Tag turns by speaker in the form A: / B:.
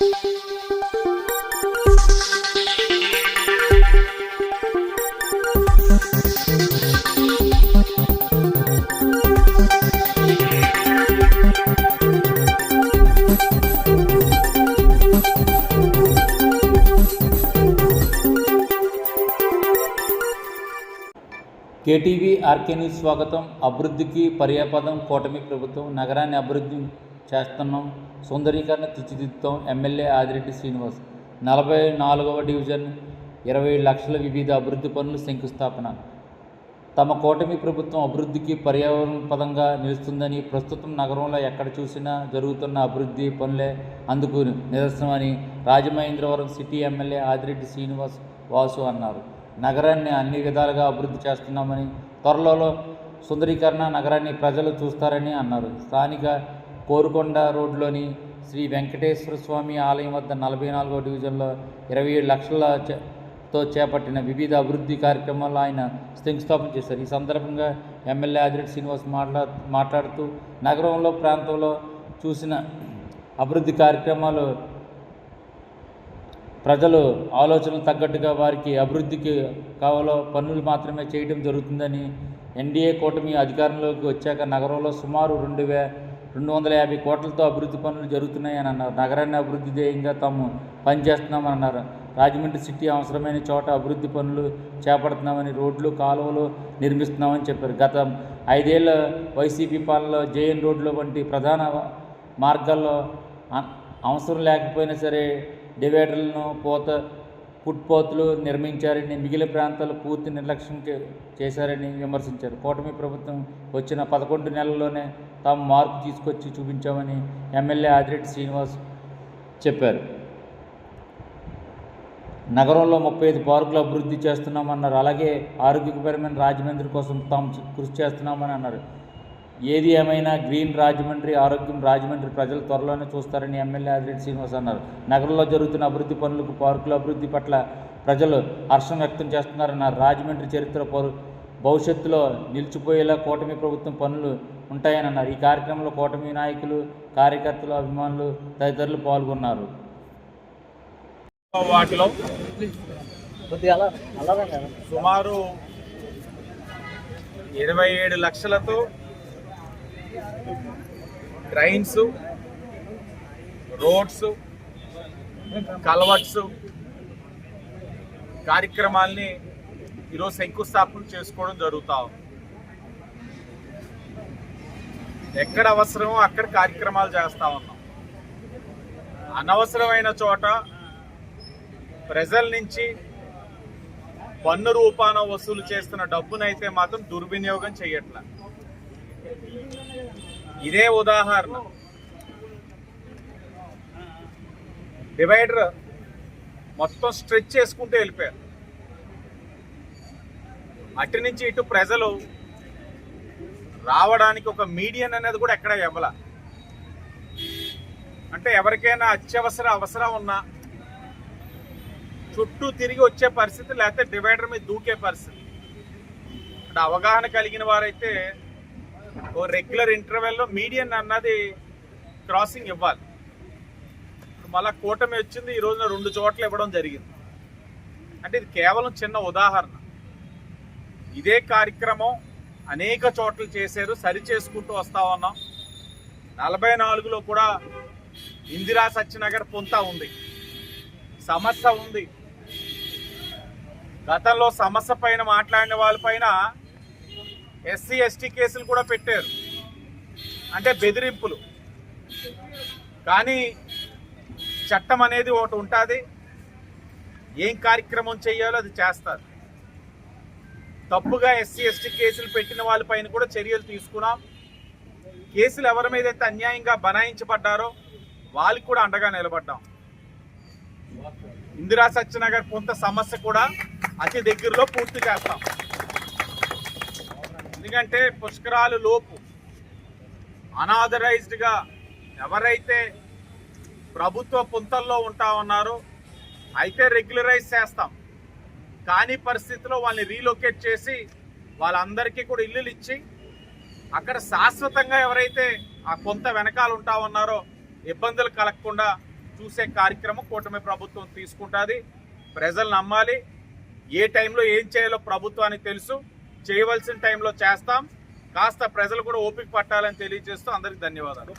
A: KTV RK news స్వాగతం. అభివృద్ధికి పర్యాపదం కూటమి ప్రభుత్వం నగరాన్ని అభివృద్ధి చేస్తున్నాం. సుందరీకరణ తీర్చిదిద్దుతాం. ఎమ్మెల్యే ఆదిరెడ్డి శ్రీనివాస్. నలభై నాలుగవ డివిజన్ ఇరవై లక్షల వివిధ అభివృద్ధి పనులు శంకుస్థాపన. తమ కూటమి ప్రభుత్వం అభివృద్ధికి పర్యావరణ పదంగా నిలుస్తుందని ప్రస్తుతం నగరంలో ఎక్కడ చూసినా జరుగుతున్న అభివృద్ధి పనులే అందుకు నిదర్శనమని రాజమహేంద్రవరం సిటీ ఎమ్మెల్యే ఆదిరెడ్డి శ్రీనివాస్ వాసు అన్నారు. నగరాన్ని అన్ని విధాలుగా అభివృద్ధి చేస్తున్నామని త్వరలో సుందరీకరణ నగరాన్ని ప్రజలు చూస్తారని అన్నారు. స్థానిక కోరుకొండ రోడ్లోని శ్రీ వెంకటేశ్వర స్వామి ఆలయం వద్ద నలభై నాలుగో డివిజన్లో ఇరవై ఏడు లక్షల తో చేపట్టిన వివిధ అభివృద్ధి కార్యక్రమాలు ఆయన శంకుస్థాపన చేశారు. ఈ సందర్భంగా ఎమ్మెల్యే ఆదిరెడ్డి శ్రీనివాస్ మాట్లా మాట్లాడుతూ నగరంలో ప్రాంతంలో చూసిన అభివృద్ధి కార్యక్రమాలు ప్రజలు ఆలోచనలు తగ్గట్టుగా వారికి అభివృద్ధికి కావాలో పనులు మాత్రమే చేయడం జరుగుతుందని ఎన్డీఏ కూటమి అధికారంలోకి వచ్చాక నగరంలో సుమారు రెండు వే రెండు వందల యాభై కోట్లతో అభివృద్ధి పనులు జరుగుతున్నాయని అన్నారు. నగరాన్ని అభివృద్ధి ధ్యేయంగా తాము పనిచేస్తున్నామని అన్నారు. రాజమండ్రి సిటీ అవసరమైన చోట అభివృద్ధి పనులు చేపడుతున్నామని రోడ్లు కాలువలు నిర్మిస్తున్నామని చెప్పారు. గత ఐదేళ్ళ వైసీపీ పాలనలో జేఎన్ రోడ్లు వంటి ప్రధాన మార్గాల్లో అవసరం లేకపోయినా సరే డివైడర్లను పోత ఫుట్పాత్లు నిర్మించారని మిగిలిన ప్రాంతాలు పూర్తి నిర్లక్ష్యం చే- చేశారని విమర్శించారు. కూటమి ప్రభుత్వం వచ్చిన పదకొండు నెలల్లోనే తాము మార్పు తీసుకొచ్చి చూపించామని ఎమ్మెల్యే ఆదిరెడ్డి శ్రీనివాస్ చెప్పారు. నగరంలో ముప్పై ఐదు పార్కులు అభివృద్ధి చేస్తున్నామన్నారు. అలాగే ఆరోగ్యకరమైన రాజమండ్రి కోసం తాము కృషి చేస్తున్నామని అన్నారు. ఏది ఏమైనా గ్రీన్ రాజమండ్రి ఆరోగ్యం రాజమండ్రి ప్రజలు త్వరలోనే చూస్తారని ఎమ్మెల్యే ఆదిరెడ్డి శ్రీనివాస్ అన్నారు. నగరంలో జరుగుతున్న అభివృద్ధి పనులకు పార్కుల అభివృద్ధి పట్ల ప్రజలు హర్షం వ్యక్తం చేస్తున్నారన్నారు. రాజమండ్రి చరిత్ర పౌరు భవిష్యత్తులో నిలిచిపోయేలా కూటమి ప్రభుత్వం పనులు ఉంటాయని అన్నారు. ఈ కార్యక్రమంలో కూటమి నాయకులు కార్యకర్తలు అభిమానులు తదితరులు పాల్గొన్నారు.
B: వాటిలో సుమారు ఇరవై ఏడు లక్షలతో ట్రైన్స్ రోడ్స్ కలవట్స్ కార్యక్రమాల్ని ఈరోజు శంకుస్థాపన చేసుకోవడం జరుగుతా ఎక్కడ అవసరమో అక్కడ కార్యక్రమాలు చేస్తా ఉన్నాం. అనవసరమైన చోట ప్రజల నుంచి పన్ను రూపాన వసూలు చేస్తున్న డబ్బునైతే మాత్రం దుర్వినియోగం చేయట్లేదు ఇదే ఉదాహరణ. డివైడర్ మొత్తం స్ట్రెచ్ చేసుకుంటూ వెళ్ళిపోయారు. అటు నుంచి ఇటు ప్రజలు రావడానికి ఒక మీడియన్ అనేది కూడా ఎక్కడ ఇవ్వాల. అంటే ఎవరికైనా అత్యవసర అవసరం ఉన్నా చుట్టూ తిరిగి వచ్చే పరిస్థితి లేకపోతే డివైడర్ మీద దూకే పరిస్థితి. అంటే అవగాహన కలిగిన వారైతే ఓ రెగ్యులర్ ఇంటర్వెల్లో మీడియన్ అన్నది క్రాసింగ్ ఇవ్వాలి. మళ్ళా కూటమి వచ్చింది ఈ రోజున రెండు చోట్ల ఇవ్వడం జరిగింది. అంటే ఇది కేవలం చిన్న ఉదాహరణ. ఇదే కార్యక్రమం అనేక చోట్ల చేశారు సరి చేసుకుంటూ వస్తా ఉన్నాం. నలభై నాలుగులో కూడా ఇందిరా సత్యనగర్ పొంత ఉంది. సమస్య ఉంది. గతంలో సమస్య పైన మాట్లాడిన వాళ్ళపైన ఎస్సీ ఎస్టీ కేసులు కూడా పెట్టారు. అంటే బెదిరింపులు. కానీ చట్టం అనేది ఒకటి ఉంటుంది. ఏం కార్యక్రమం చేయాలో అది చేస్తారు. తప్పుగా ఎస్సీ ఎస్టీ కేసులు పెట్టిన వాళ్ళపైన కూడా చర్యలు తీసుకున్నాం. కేసులు ఎవరి మీద అయితే అన్యాయంగా బనాయించబడ్డారో వాళ్ళకి కూడా అండగా నిలబడ్డాం. ఇందిరా సత్యనగర్ కొంత సమస్య కూడా అతి దగ్గరలో పూర్తి చేస్తాం. ఎందుకంటే పుష్కరాలు లోపు. అనాథరైజ్డ్గా ఎవరైతే ప్రభుత్వ పుంతల్లో ఉంటా ఉన్నారో అయితే రెగ్యులరైజ్ చేస్తాం. కానీ పరిస్థితిలో వాళ్ళని రీలొకేట్ చేసి వాళ్ళందరికీ కూడా ఇల్లులు ఇచ్చి అక్కడ శాశ్వతంగా ఎవరైతే ఆ కొంత వెనకాల ఉంటా ఉన్నారో ఇబ్బందులు కలగకుండా చూసే కార్యక్రమం కూటమి ప్రభుత్వం తీసుకుంటుంది. ప్రజలు నమ్మాలి. ఏ టైంలో ఏం చేయాలో ప్రభుత్వానికి తెలుసు. చేయవలసిన టైంలో చేస్తాం. కాస్త ప్రజలు కూడా ఓపిక పట్టాలని తెలియజేస్తూ అందరికి ధన్యవాదాలు.